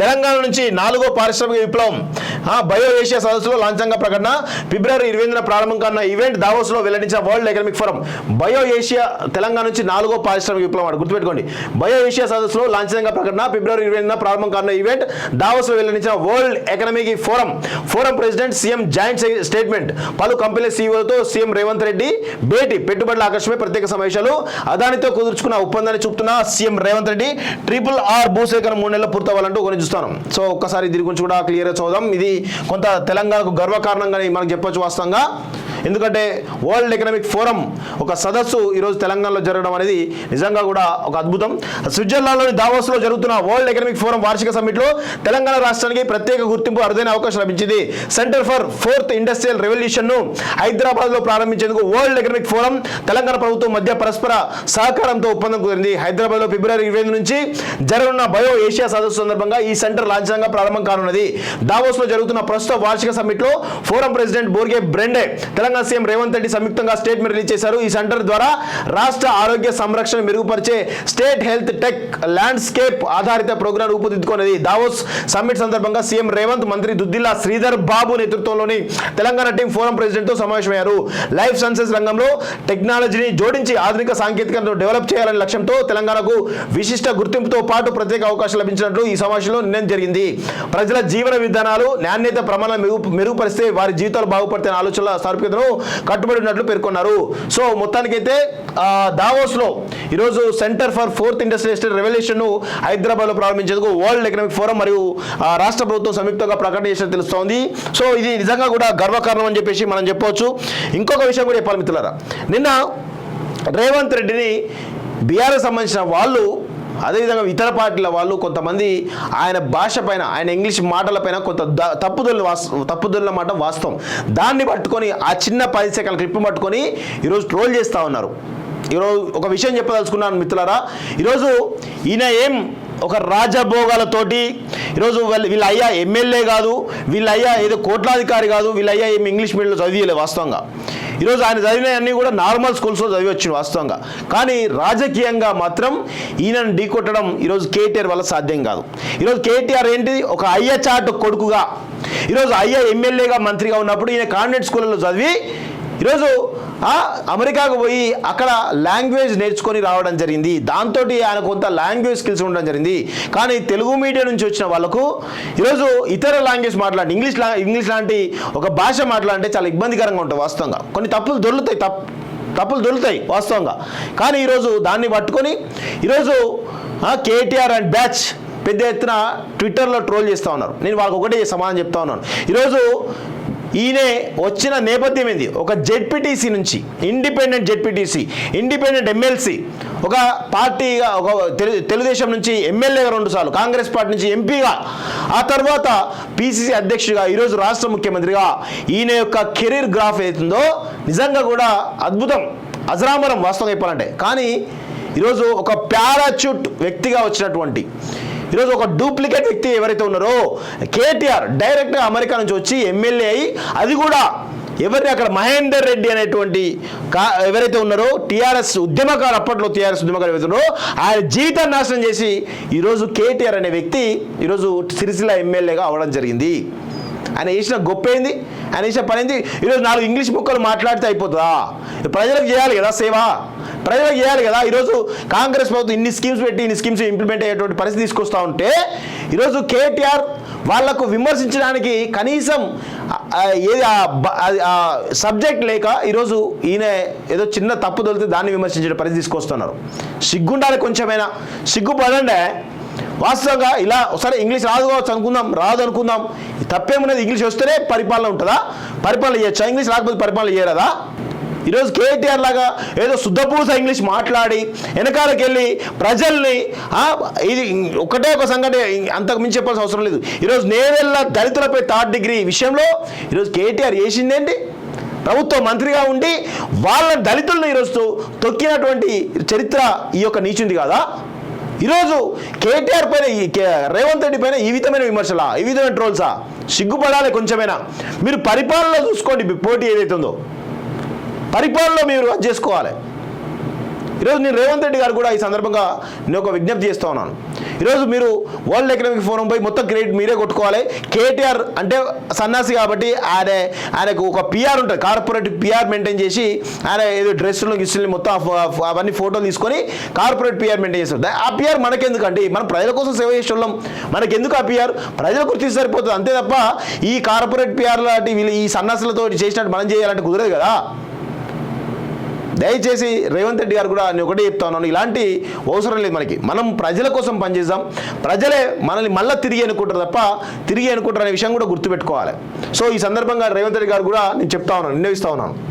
తెలంగాణ నుంచి నాలుగో పారిశ్రామిక విప్లవం. బయో ఏషియా సదస్సులో లాంఛంగా ప్రకటన. ఫిబ్రవరి ఇరవై ప్రారంభం కానున్న ఈవెంట్ దావోస్లో వెల్లడించిన world economic forum. Bio Asia Telangana నుంచి నాలుగో పారిశ్రామిక విప్లవం అని గుర్తుపెట్టుకోండి. బయో ఏషియా సదస్సులో లాంఛనంగా ప్రకటన. ఫిబ్రవరి ఇరవై ఎనిమిదిన ప్రారంభం కానున్న ఈవెంట్ దావోస్లో వెల్లడించిన world economic forum. Forum president CM joint statement. పలు కంపెనీల సీఈఓతో సీఎం రేవంత్ రెడ్డి భేటీ. పెట్టుబడుల ఆకర్షమే ప్రత్యేక సమావేశాలు. అదానితో కుదుర్చుకున్న ఒప్పందాన్ని చూపుతున్న CM Revanth Reddy triple R భూసేకరణ మూడు నెలలు పూర్తవ్వాలంటూ కొని చూస్తాను. సో ఒక్కసారి దీని గురించి కూడా క్లియర్గా చూద్దాం ఇది కొంత తెలంగాణకు గర్వకారణంగా మనకు చెప్పొచ్చు వాస్తవంగా. ఎందుకంటే వరల్డ్ ఎకనామిక్ ఫోరం ఒక సదస్సు ఈరోజు తెలంగాణలో జరగడం అనేది నిజంగా కూడా ఒక అద్భుతం. స్విట్జర్లాండ్లోని దావోస్లో జరుగుతున్న వరల్డ్ ఎకనామిక్ ఫోరం వార్షిక సమ్మిట్లో తెలంగాణ రాష్ట్రానికి ప్రత్యేక గుర్తింపు అరుదైన అవకాశం లభించింది. సెంటర్ ఫర్ ఫోర్త్ ఇండస్ట్రియల్ రెవల్యూషన్ను హైదరాబాద్లో ప్రారంభించేందుకు వరల్డ్ ఎకనామిక్ ఫోరం తెలంగాణ ప్రభుత్వం మధ్య పరస్పర సహకారంతో ఒప్పందం కుదిరింది. హైదరాబాద్లో ఫిబ్రవరి ఇరవై నుంచి జరగనున్న బయో ఏషియా సదస్సు సందర్భంగా ఈ సెంటర్ లాంఛనంగా ప్రారంభం కానున్నది. దావోస్లో జరుగుతున్న ప్రస్తుత వార్షిక సమ్మిట్లో forum president Borge Brende Telangana CM Revanth Reddy సంయుక్తంగా స్టేట్మెంట్ రిలీజ్ చేశారు. ఈ సెంటర్ ద్వారా రాష్ట్ర ఆరోగ్య సంరక్షణ మెరుగుపరిచే స్టేట్ హెల్త్ టెక్ ల్యాండ్స్కేప్ ఆధారిత ప్రోగ్రాం రూపుదిద్దుకున్నది. దావోస్ సమ్మిట్ సందర్భంగా సీఎం రేవంత్ మంత్రి దుద్దిల్లా శ్రీధర్ బాబు నేతృత్వంలోని తెలంగాణ టీం ఫోరం ప్రెసిడెంట్తో సమావేశమయ్యారు. లైఫ్ సైన్సెస్ రంగంలో టెక్నాలజీని జోడించి ఆధునిక సాంకేతికతను డెవలప్ చేయాలనే లక్ష్యంతో తెలంగాణకు విశిష్ట గుర్తింపుతో పాటు ప్రత్యేక అవకాశం లభించినట్లు ఈ సమావేశంలో నిర్ణయం జరిగింది. ప్రజల జీవన విధానాలు నాణ్యత ప్రమాణాలు మెరుగు మెరుగుపరిస్తే వారి జీవితాలు బాగుపడితే ఆలోచనల సారూప్యతను కట్టుబడి ఉన్నట్లు పేర్కొన్నారు. సో మొత్తానికైతే దావోస్లో ఈరోజు సెంటర్ ఫర్ ఫోర్త్ ఇండస్ట్రియల్ రెవల్యూషన్ను హైదరాబాద్లో ప్రారంభించేందుకు వరల్డ్ ఎకనామిక్ ఫోరం మరియు రాష్ట్ర ప్రభుత్వం సంయుక్తంగా ప్రకటన చేసినట్టు తెలుస్తోంది. సో ఇది నిజంగా కూడా గర్వకారణం అని చెప్పేసి మనం చెప్పవచ్చు. ఇంకొక విషయం కూడా చెప్పాలి మిత్రులారా. నిన్న రేవంత్ రెడ్డిని బీఆర్ఎస్ సంబంధించిన వాళ్ళు అదేవిధంగా ఇతర పార్టీల వాళ్ళు కొంతమంది ఆయన భాష పైన ఆయన ఇంగ్లీష్ మాటల పైన కొంత ద- తప్పుదొల్ల తప్పుదొల్ల మాట వాస్తవం. దాన్ని పట్టుకొని ఆ చిన్న పది సెకండ్ క్లిప్ పట్టుకొని ఈరోజు ట్రోల్ చేస్తూ ఉన్నారు. ఈరోజు ఒక విషయం చెప్పదలుచుకున్నాను మిత్రులారా. ఈరోజు ఈయన ఏం ఒక రాజభోగాలతోటి ఈరోజు వీళ్ళ వీళ్ళ అయ్యా ఎమ్మెల్యే కాదు వీళ్ళ అయ్యా ఏదో కోట్లాధికారి కాదు వీళ్ళ అయ్యా ఏమి ఇంగ్లీష్ మీడియంలో చదివేయలేదు వాస్తవంగా. ఈరోజు ఆయన చదివినవన్నీ కూడా నార్మల్ స్కూల్స్లో చదివచ్చు వాస్తవంగా. కానీ రాజకీయంగా మాత్రం ఈయనను ఢీకొట్టడం ఈరోజు కేటీఆర్ వల్ల సాధ్యం కాదు. ఈరోజు కేటీఆర్ ఏంటి ఒక అయ్య చాటు కొడుకుగా. ఈరోజు అయ్య ఎమ్మెల్యేగా మంత్రిగా ఉన్నప్పుడు ఈయన కాన్వెంట్ స్కూళ్ళలో చదివి ఈరోజు అమెరికాకు పోయి అక్కడ లాంగ్వేజ్ నేర్చుకొని రావడం జరిగింది. దాంతో ఆయన కొంత లాంగ్వేజ్ స్కిల్స్ ఉండడం జరిగింది. కానీ తెలుగు మీడియం నుంచి వచ్చిన వాళ్ళకు ఈరోజు ఇతర లాంగ్వేజ్ మాట్లాడి ఇంగ్లీష్ లా ఇంగ్లీష్ లాంటి ఒక భాష మాట్లాడితే చాలా ఇబ్బందికరంగా ఉంటుంది వాస్తవంగా. కొన్ని తప్పులు దొరుకుతాయి తప్పు తప్పులు దొరుకుతాయి వాస్తవంగా. కానీ ఈరోజు దాన్ని పట్టుకొని ఈరోజు కేటీఆర్ అండ్ బ్యాచ్ పెద్ద ఎత్తున ట్విట్టర్లో ట్రోల్ చేస్తూ ఉన్నారు. నేను వాళ్ళకి ఒకటే సమాధానం చెప్తా ఉన్నాను. ఈరోజు ఈయనే వచ్చిన నేపథ్యం ఏంది? ఒక జెడ్పీటీసీ నుంచి ఇండిపెండెంట్ జెడ్పీటీసీ ఇండిపెండెంట్ ఎమ్మెల్సీ ఒక పార్టీగా ఒక తెలు తెలుగుదేశం నుంచి ఎమ్మెల్యేగా రెండుసార్లు కాంగ్రెస్ పార్టీ నుంచి ఎంపీగా ఆ తర్వాత పీసీసీ అధ్యక్షుడిగా ఈరోజు రాష్ట్ర ముఖ్యమంత్రిగా ఈయన యొక్క కెరీర్ గ్రాఫ్ అవుతుందో నిజంగా కూడా అద్భుతం. అజరామరం వాస్తవం చెప్పాలంటే. కానీ ఈరోజు ఒక పారాచూట్ వ్యక్తిగా వచ్చినటువంటి ఈరోజు ఒక డూప్లికేట్ వ్యక్తి ఎవరైతే ఉన్నారో కేటీఆర్ డైరెక్ట్గా అమెరికా నుంచి వచ్చి ఎమ్మెల్యే అయి అది కూడా ఎవరిని అక్కడ మహేందర్ రెడ్డి అనేటువంటి కా ఎవరైతే ఉన్నారో టీఆర్ఎస్ ఉద్యమకారు అప్పట్లో టీఆర్ఎస్ ఉద్యమకారు ఎవరైతే ఆయన జీవితాన్ని నాశనం చేసి ఈరోజు కేటీఆర్ అనే వ్యక్తి ఈరోజు సిరిసిల్ల ఎమ్మెల్యేగా అవడం జరిగింది. ఆయన వేసిన గొప్ప ఏంది? ఆయన వేసిన పని ఏంది? ఈరోజు నాలుగు ఇంగ్లీష్ బుక్కలు మాట్లాడితే అయిపోతుందా? ప్రజలకు చేయాలి కదా సేవ. ప్రజలకు చేయాలి కదా. ఈరోజు కాంగ్రెస్ ప్రభుత్వం ఇన్ని స్కీమ్స్ పెట్టి ఇన్ని స్కీమ్స్ ఇంప్లిమెంట్ అయ్యేటువంటి పరిస్థితి తీసుకొస్తూ ఉంటే ఈరోజు కేటీఆర్ వాళ్ళకు విమర్శించడానికి కనీసం ఏది అది- సబ్జెక్ట్ లేక ఈరోజు ఈయన ఏదో చిన్న తప్పు దొరికితే దాన్ని విమర్శించే పరిస్థితి తీసుకొస్తున్నారు. సిగ్గుండాలి కొంచెమైనా. సిగ్గుపడండే. వాస్తవంగా ఇలా సరే ఇంగ్లీష్ రాదు కావచ్చు అనుకుందాం రాదు అనుకుందాం. తప్పేమున్నది ఇంగ్లీష్ వస్తేనే పరిపాలన ఉంటుందా? పరిపాలన చేయొచ్చా? ఇంగ్లీష్ రాకపోతే పరిపాలన చేయరాదా? ఈరోజు కేటీఆర్ లాగా ఏదో శుద్ధపూస ఇంగ్లీష్ మాట్లాడి వెనకాలకి వెళ్ళి ప్రజల్ని ఇది ఒకటే ఒక సంఘటన అంతకు మించి చెప్పాల్సిన అవసరం లేదు. ఈరోజు నేనెల్లా దళితులపై థర్డ్ డిగ్రీ విషయంలో ఈరోజు కేటీఆర్ చేసిందేంటి ప్రభుత్వ మంత్రిగా ఉండి వాళ్ళ దళితులను ఈరోజు తొక్కినటువంటి చరిత్ర ఈ యొక్క నీచుంది కాదా? ఈరోజు కేటీఆర్ పైన ఈ కే- రేవంత్ రెడ్డి పైన ఈ విధమైన విమర్శలా? ఈ విధమైన ట్రోల్సా? సిగ్గుపడాలి కొంచెమైనా. మీరు పరిపాలన చూసుకోండి పోటీ ఏదైతే ఉందో పరిపాలనలో మీరు చేసుకోవాలి. ఈరోజు నేను రేవంత్ రెడ్డి గారు కూడా ఈ సందర్భంగా నేను ఒక విజ్ఞప్తి చేస్తూ ఉన్నాను. ఈరోజు మీరు వరల్డ్ ఎకనామిక్ ఫోరం పోయి మొత్తం క్రెడిట్ మీరే కొట్టుకోవాలి. కేటీఆర్ అంటే సన్నాసి కాబట్టి ఆయన ఆయనకు ఒక పిఆర్ ఉంటుంది. కార్పొరేట్ పిఆర్ మెయింటైన్ చేసి ఆయన ఏదో డ్రెస్సులు గిస్సులు మొత్తం అవన్నీ ఫోటోలు తీసుకొని కార్పొరేట్ పిఆర్ మెయింటైన్ చేస్తారు. ఆ పిఆర్ మనకెందుకండి? మనం ప్రజల కోసం సేవ చేసే వాళ్ళం. మనకెందుకు ఆ పిఆర్ ప్రజల గురించి సరిపోతుంది. అంతే తప్ప ఈ కార్పొరేట్ పిఆర్ లాంటి వీళ్ళు ఈ సన్నాసులతో చేసినట్టు మనం చేయాలంటే కుదరదు కదా. దయచేసి రేవంత్ రెడ్డి గారు కూడా నేను ఒకటే చెప్తా ఉన్నాను. ఇలాంటి అవసరం లేదు మనకి. మనం ప్రజల కోసం పనిచేద్దాం. ప్రజలే మనల్ని మళ్ళీ తిరిగి అనుకుంటారు తప్ప తిరిగి అనుకుంటారు అనే విషయం కూడా గుర్తుపెట్టుకోవాలి. సో ఈ సందర్భంగా రేవంత్ రెడ్డి గారు కూడా నేను చెప్తా ఉన్నాను నిర్ణయిస్తా ఉన్నాను.